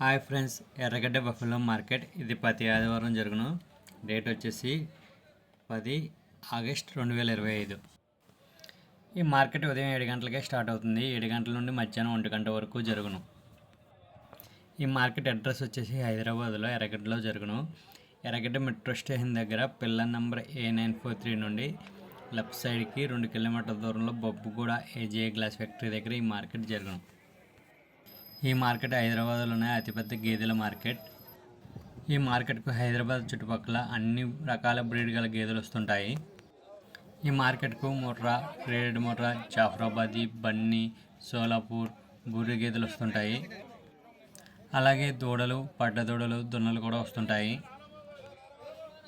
Hi friends Erragadda buffalo market. ఇది ప్రతి ఆదివారం జరుగును. డేట్ వచ్చేసి పది ఆగస్ట్ రెండు వేల ఇరవై ఐదు. ఈ మార్కెట్ ఉదయం ఏడు గంటలకే స్టార్ట్ అవుతుంది. ఏడు గంటల నుండి మధ్యాహ్నం ఒంటి గంట వరకు జరుగును. ఈ మార్కెట్ అడ్రస్ వచ్చేసి హైదరాబాద్లో ఎర్రగడ్డలో జరుగును. ఎర్రగడ్డ మెట్రో స్టేషన్ దగ్గర pillar number A nine four three నుండి లెఫ్ట్ సైడ్కి రెండు కిలోమీటర్ల దూరంలో బొబ్బుగూడ ఏజే గ్లాస్ ఫ్యాక్టరీ దగ్గర ఈ మార్కెట్ జరుగును. ఈ మార్కెట్ హైదరాబాద్లోనే అతిపెద్ద గేదెల మార్కెట్. ఈ మార్కెట్కు హైదరాబాద్ చుట్టుపక్కల అన్ని రకాల బ్రీడ్ గల గేదెలు వస్తుంటాయి. ఈ మార్కెట్కు ముర్రా గ్రేడెడ్ ముర్రా జాఫరాబాది బన్నీ సోలాపూర్ బూరి గేదెలు వస్తుంటాయి. అలాగే దూడలు పడ్డ దూడలు దున్నలు కూడా వస్తుంటాయి.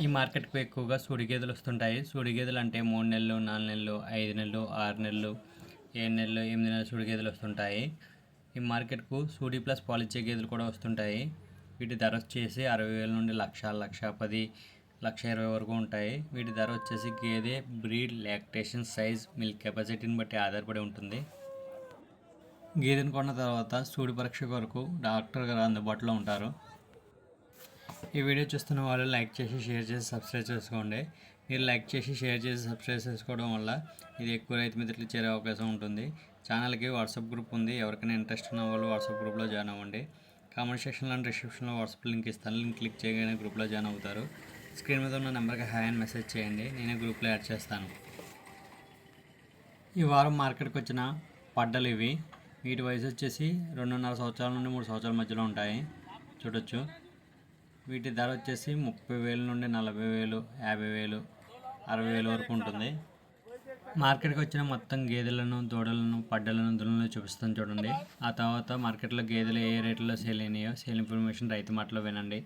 ఈ మార్కెట్కు ఎక్కువగా సూడి గేదెలు వస్తుంటాయి. సూడి గేదెలు అంటే మూడు నెలలు నాలుగు నెలలు ఐదు నెలలు ఆరు నెలలు ఏడు నెలలు ఎనిమిది నెలలు సూడి గేదెలు వస్తుంటాయి. ఈ మార్కెట్కు సూడి ప్లస్ పాలిచ్చే గేదెలు కూడా వస్తుంటాయి. వీటి ధర వచ్చేసి అరవై వేల నుండి లక్ష లక్ష పది లక్ష ఇరవై వరకు ఉంటాయి. వీటి ధర వచ్చేసి గేదె బ్రీడ్ లాక్టేషన్ సైజ్ మిల్క్ కెపాసిటీని బట్టి ఆధారపడి ఉంటుంది. గేదెను కొన్న తర్వాత సూడి పరీక్ష కొరకు డాక్టర్ గారు అందుబాటులో ఉంటారు. ఈ వీడియో చూస్తున్న వాళ్ళు లైక్ చేసి షేర్ చేసి సబ్స్క్రైబ్ చేసుకోండి. మీరు లైక్ చేసి షేర్ చేసి సబ్స్క్రైబ్ చేసుకోవడం వల్ల ఇది ఎక్కువ రైతు మిత్రులు చేరే అవకాశం ఉంటుంది. ఛానల్కి వాట్సాప్ గ్రూప్ ఉంది. ఎవరికైనా ఇంట్రెస్ట్ ఉన్న వాళ్ళు వాట్సాప్ గ్రూప్లో జాయిన్ అవ్వండి. కామెంట్ సెక్షన్లో డిస్క్రిప్షన్లో వాట్సాప్ లింక్ ఇస్తాను. లింక్ క్లిక్ చేయగానే గ్రూప్లో జాయిన్ అవుతారు. స్క్రీన్ మీద ఉన్న నెంబర్కి హాయ్ అని మెసేజ్ చేయండి. నేనే గ్రూప్లో యాడ్ చేస్తాను. ఈ వారం మార్కెట్కి వచ్చిన పడ్డలు ఇవి. వీటి వయసు వచ్చేసి రెండున్నర సంవత్సరాల నుండి మూడు సంవత్సరాల మధ్యలో ఉంటాయి. చూడొచ్చు. వీటి ధర వచ్చేసి ముప్పై వేల నుండి నలభై వేలు యాభై వేలు అరవై వేలు వరకు ఉంటుంది. మార్కెట్కి వచ్చిన మొత్తం గేదెలను దూడలను పడ్డలను దులను చూపిస్తాను చూడండి. ఆ తర్వాత మార్కెట్లో గేదెలు ఏ రేట్లో సేల్ అయినాయో సేల్ ఇన్ఫర్మేషన్ రైతు మాటలో వినండి.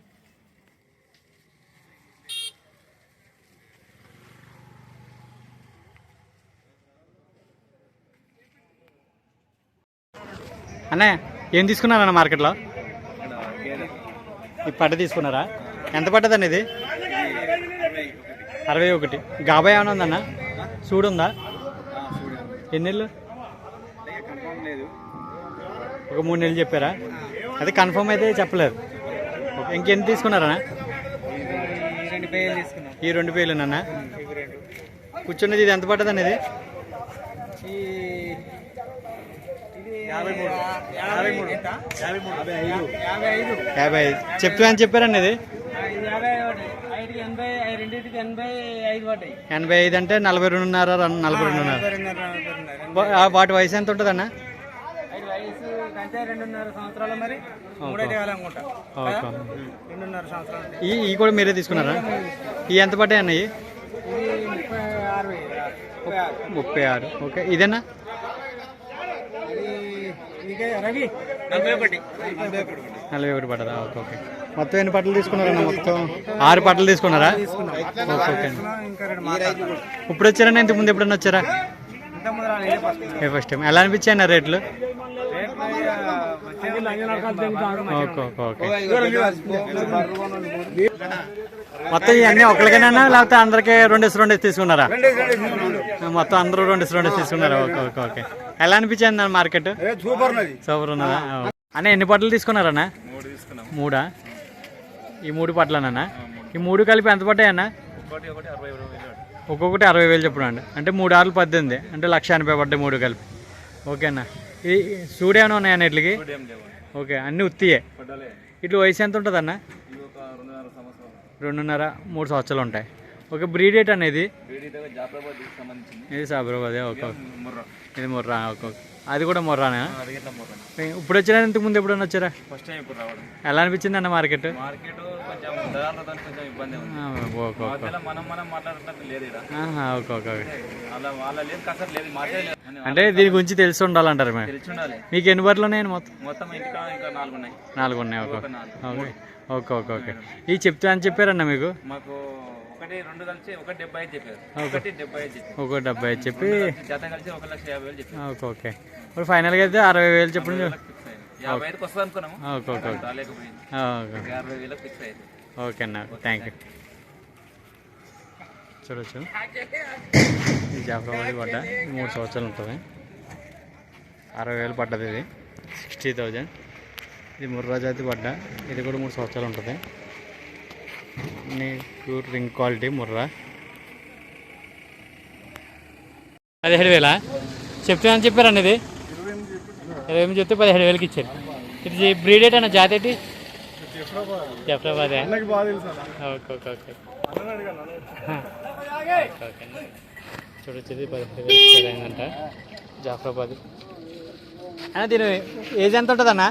అన్నయ్య ఏం తీసుకున్నారన్న మార్కెట్లో? ఈ పడ్డ తీసుకున్నారా? ఎంత పడ్డదండి ఇది? అరవై ఒకటి. గాబా ఏమైనా ఉందన్న? చూడుందా ఎన్ని నెలలు ఒక మూడు నెలలు చెప్పారా? అదే కన్ఫర్మ్ అయితే చెప్పలేదు. ఇంకెన్ని తీసుకున్నారా ఈ రెండు పేర్లు నాన్న కూర్చున్నది ఇది ఎంత పడ్డది ఇది? యాభై ఐదు. చెప్తా అని చెప్పారండి ఇది? ఎనభై ఐదు పడ్డాయి ఎనభై ఐదు అంటే నలభై రెండున్నర. నలభై రెండున్నర వాటి వయసు ఎంత సంవత్సరాలు ఉంటాయి. ఈ కూడా మీరే తీసుకున్నారా? ఈ ఎంత పడ్డాయి అన్న ముప్పై ఆరు. ఓకే. ఇదేనా? నలభై ఒకటి. పడ్డదా? Okay okay. మొత్తం ఎన్ని పట్టలు తీసుకున్నారన్న మొత్తం? ఆరు పట్టలు తీసుకున్నారా? Okay okay. ఇప్పుడు వచ్చారన్నా ఇంతకు ముందు ఎప్పుడన్నా వచ్చారా? ఇంత ఫస్ట్ ఏ ఫస్ట్ టైం ఎలా అనిపించాయి అన్న రేట్లు? Okay okay okay. మొత్తం ఇవన్నీ ఒకరికైనా లేకపోతే అందరికి రెండేసి రెండేసి తీసుకున్నారా? మొత్తం అందరూ రెండేసి రెండేసి తీసుకున్నారా? Okay okay okay. ఎలా అనిపించింది అన్న మార్కెట్? సూపర్ నది సూపర్ ఉన్నదా? అన్న ఎన్ని పట్టలు తీసుకున్నారన్నా? మూడు? తీసుకున్నాం మూడా ఈ మూడు పట్లనన్నా? ఈ మూడు కలిపి ఎంత వేలు ఒక్కొక్కటి అరవై వేలు చెప్పడం అండి. అంటే మూడు ఆరులు పద్దెనిమిది. అంటే లక్ష ఎనభై పడ్డాయి మూడు కలిపి. ఓకే అన్న. ఇది సూడు ఏమైనా ఉన్నాయన్న ఇట్లకి ఓకే అన్నీ ఉత్తియే. పడ్డాలే. ఇట్లా వయసు ఎంత ఉంటుంది అన్న ఇది ఒక రెండున్నర సంవత్సరం రెండున్నర మూడు సంవత్సరాలు ఉంటాయి. ఓకే బ్రీడ్ రేట్ అనేది? ఇది సాబరాబాదే ఓకే ఇది మొర్రా ఓకే అది కూడా మొర్రానా? ఇప్పుడు వచ్చినా ఇంతకు ముందు ఎప్పుడన్నా వచ్చారా? ఫస్ట్ టైం ఎలా అనిపించింది అన్న మార్కెట్? మార్కెట్ కొంచెం ధరలతో కొంచెం ఇబ్బంది ఉంది. ఓకే ఓకే మధ్యలో మనం మనం మాట్లాడుతున్నట్టు లేదు ఇక్కడ ఆహా, ఓకే ఓకే ఓకే. అలా వాళ్ళ లేదు కసరు లేదు అంటే దీని గురించి తెలిసి ఉండాలంటారు మేము తెలిసి ఉండాలి మీకు ఎన్ని బర్రెలు ఉన్నాయండి మొత్తం? మొత్తం ఇంటికా ఇంకా నాలుగు ఉన్నాయి. నాలుగు ఉన్నాయి ఓకే ఒక నాలుగు. ఓకే. ఓకే ఓకే చెప్తా అని చెప్పారన్న మీకు? మాకు ఒకటి రెండు కలిసి ఒకటి డెబ్బై ఐదు చెప్పారు. ఒకటి డెబ్బై ఐదు చెప్పారు. ఒక డెబ్బై ఐదు చెప్పి జత కలిసి ఒక లక్ష యాభై వేలు చెప్పారు. Okay okay. ఇప్పుడు ఫైనల్గా అయితే అరవై వేలు చెప్పండి. యాభై ఐదుకి వస్తుంది అనుకున్నాము ఓకే ఓకే ఓకే. రాలేకపోయింది. ఓకే ఒక యాభై వేలకు ఫిక్స్ అయింది. ఓకే అన్న. Thank you. చూడొచ్చు. ఈ జాఫ్రాబాద్ పడ్డ మూడు సంవత్సరాలు ఉంటుంది. అరవై వేలు పడ్డది ఇది. Sixty thousand. ఇది ముర్రా జాతి పడ్డ. ఇది కూడా మూడు సంవత్సరాలు ఉంటుంది. Pure ring quality Murrah. పదిహేడు వేలా? చెప్తానని చెప్పారండి ఇది. ఇరవై ఎనిమిది చెప్తే పదిహేడు వేలకి ఇచ్చారు. ఇది బ్రీడేట్ అన్న జాతి ఏంటి? జఫ్రాబాదే ఓకే ఓకే ఓకే. ఓకే. చూడొచ్చు ఇది జాఫ్రాబాద్. అన్న దీని ఏజ్ ఎంత ఉంటుంది అన్న?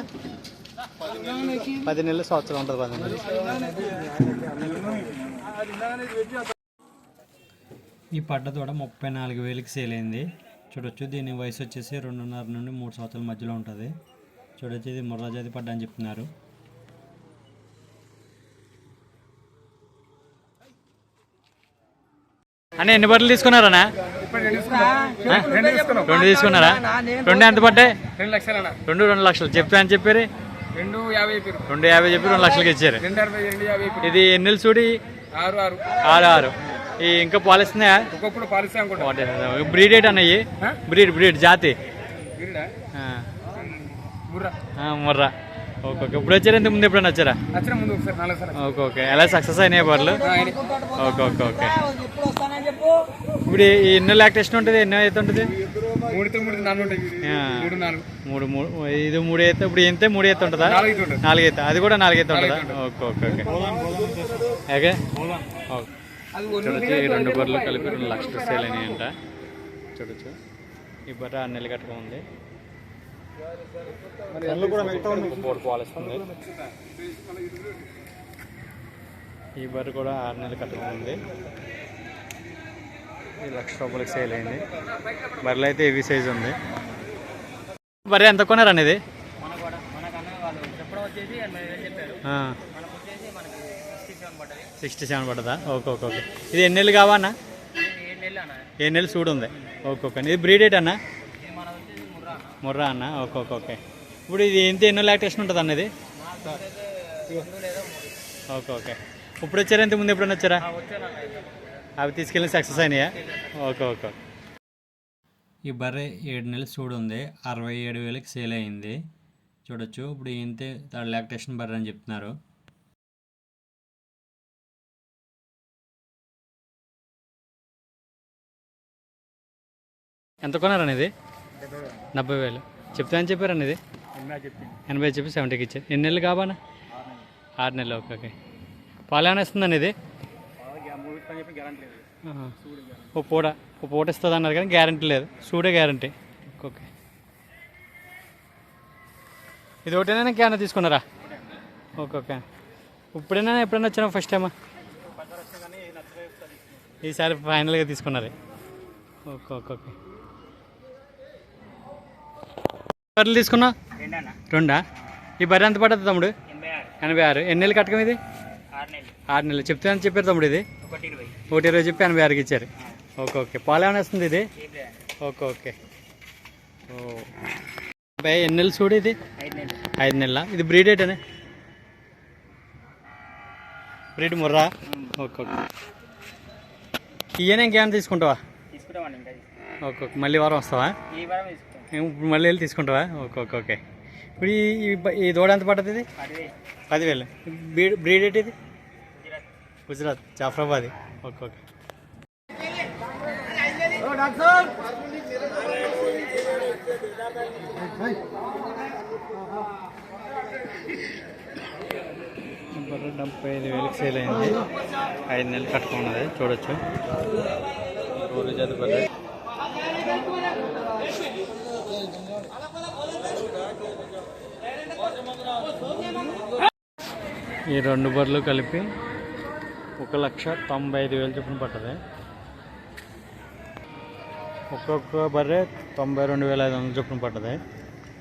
పది నెలలు సంవత్సరం ఉంటుంది పది నెలలు ఈ పడ్డ తోడ ముప్పై నాలుగు వేలకి సేల్ అయింది. చూడొచ్చు దీని వయసు వచ్చేసి రెండున్నర నుండి మూడు సంవత్సరాల మధ్యలో ఉంటుంది. చూడొచ్చు ఇది ముర్రా జాతి పడ్డ అని చెప్తున్నారు. అన్న ఎన్ని బట్టలు తీసుకున్నారన్నా? రెండు తీసుకున్నారా? రెండు ఎంత పడ్డాయి? రెండు రెండు రెండు లక్షలు. చెప్తా అని చెప్పారు. రెండు యాభై చెప్పి రెండు లక్షలకి ఇచ్చారు. ఇది ఎన్నెలు చూడి ఆరు ఆరు. ఆరు ఈ ఇంకా పాలిస్తున్నాయా? బ్రీడ్ ఏంటి అన్నయ్యి బ్రీడ్ బ్రీడ్ జాతి. ముర్రా. Okay okay. ఇప్పుడు వచ్చారా? ఇంతకు ముందు ఎప్పుడైనా వచ్చారా? వచ్చిన ముందు ఒకసారి నాలుగు సార్లు ఓకే ఓకే. ఎలా సక్సెస్ అయినాయి బర్రెలు? Okay okay okay. ఇప్పుడు ఎన్నో లాక్టేషన్ ఉంటుంది ఎన్నో అయితే ఉంటుంది? మూడు మూడు నాలుగు. మూడు మూడు ఇది మూడు అయితే ఇప్పుడు ఎంత? మూడు అయితే ఉంటుందా? నాలుగు అయితే ఉంటుంది. నాలుగు అయితే. అది కూడా నాలుగు అయితే ఉంటుందా? Okay okay okay. Okay. Okay. అది చూడొచ్చు. ఈ రెండు బర్రెలు కలిపి రెండు లక్షలు సేల్ అయినాయంట. చూడొచ్చు. ఈ బర్రె ఆరు నెలలు పాలిస్తుంది ఈ బర్రె కూడా ఆరు నెలలు కట్టుగా ఉంది. ఈ లక్ష రూపాయలకి సేల్ అయింది. బర్రెలు అయితే హెవీ సైజ్ ఉంది. బర్రె ఎంత కొన్నారు అనేది మనకు కూడా మనకన్నా వాళ్ళు చెప్పడం వచ్చేసి ఎనభై వేలు చెప్పారు మనకు వచ్చేసి మనకి సిక్స్టీ సెవెన్ పడ్డది? Okay okay okay. ఇది ఎన్ని నెలలు ఇది నెలలు అన్న. ఏ నెలలు చూడు ఉంది. Okay okay. ఇది బ్రీడ్ ఏంటి అన్న ఇది ముర్రా అన్న? Okay okay okay. ఇప్పుడు ఇది ఎంత ఎన్నో లాక్టేషన్ ఉంటుంది అన్నది ఓకే ఓకే. ఇప్పుడు వచ్చారా? ఇంత ముందు ఎప్పుడైనా వచ్చారా. అవి తీసుకెళ్ళి సక్సెస్ అయినాయా? ఓకే ఓకే ఈ బర్రె ఏడు నెలలు సూడు ఉంది అరవై ఏడు వేలకి సేల్ అయింది. చూడొచ్చు. ఇప్పుడు ఇంతే థర్డ్ లాక్టేషన్ బర్రె అని చెప్తున్నారు. ఎంత కొన్నారని ఇది? డెబ్బై వేలు. చెప్తా అని చెప్పారని ఇది ఎనభై చెప్పి సెవెంటీకి ఇచ్చారు ఎన్ని నెలలు కావాలా ఆరు నెలలు ఓకే ఓకే. పాలు ఏమైనా ఇస్తుందండి ఇది. ఓ పూట ఓ పూట ఇస్తుంది అన్నారు కానీ గ్యారంటీ లేదు. సూడే గ్యారంటీ ఓకే ఇది ఒకటేనా ఇంకేమైనా తీసుకున్నారా? Okay okay. ఇప్పుడైనా ఎప్పుడైనా వచ్చానా ఫస్ట్ టైమా ఈసారి ఫైనల్గా తీసుకున్నారు? Okay okay okay. బర్రెలు తీసుకున్నా? రెండా? ఈ బర్రె ఎంత పడుతుంది తమ్ముడు? ఎనభై ఆరు. ఎన్ని నెలలు కట్టకం ఇది? ఆరు నెలలు. చెప్తే అని చెప్పారు తమ్ముడు ఇది? ఒకటి ఇరవై. చెప్పి ఎనభై ఆరుకి ఇచ్చారు. Okay okay. పాలు ఏమైనా వస్తుంది ఇది? Okay okay. ఓ. అబ్బాయి ఎన్ని నెలలు చూడు ఇది? ఐదు నెలలు. ఇది బ్రీడ్ ఏంటనే? బ్రీడ్ ముర్రా? Okay okay. ఇయ్యనే ఇంకేమైనా తీసుకుంటావా? Okay okay. మళ్ళీ వారం వస్తావా? ఇప్పుడు మళ్ళీ వెళ్ళి తీసుకుంటావా? Okay okay okay. ఇప్పుడు ఈ ఈ దూడ ఎంత పడుతుంది? ఇది పదివేలు బ్రీడ్ బ్రీడ్ ఇది గుజరాత్. జాఫరాబాద్. Okay okay. డెబ్బై ఐదు వేలకు సేల్ అయింది. ఐదు నెలలు కట్టుకున్నది. చూడొచ్చు. ఊరి జాతి ఈ రెండు బర్రెలు కలిపి ఒక లక్ష తొంభై ఐదు వేలు చొప్పున పట్టది ఒక్కొక్క బర్రె తొంభై రెండు వేల ఐదు వందల చొప్పున పట్టది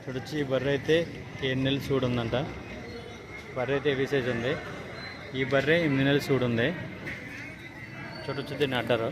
చూడొచ్చు ఈ బర్రె అయితే ఏడు నెలలు చూడుందంట బర్రె అయితే హెవీ సైజ్ ఉంది. ఈ బర్రె ఎనిమిది నెలలు చూడుంది చూడొచ్చు దీన్ని అడ్డరు.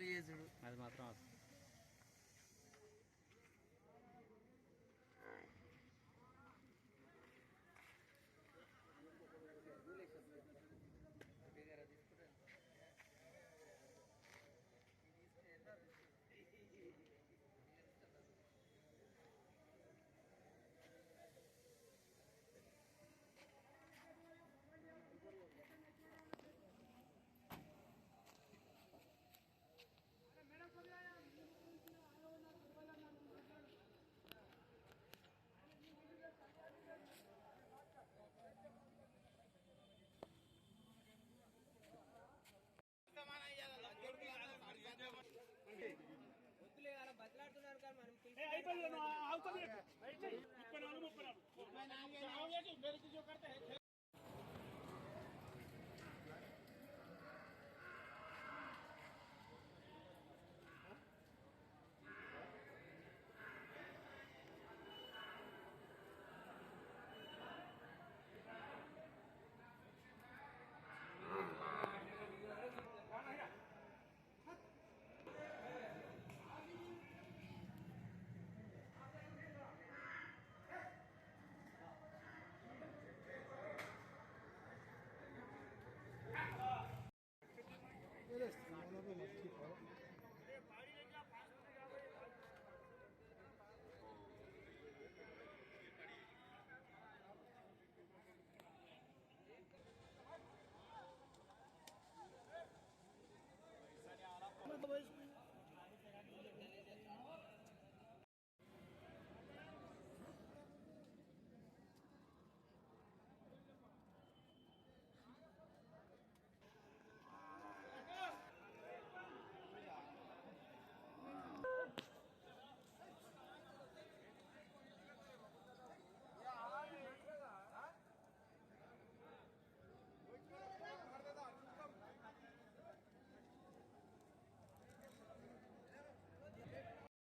అది మాత్రం వస్తుంది వద్దులే అలా బతిలాడుతున్నారు కానీ మనం అయిపోయింది ఆగుతుంది ముప్పై నాలుగు ముప్పై నాలుగు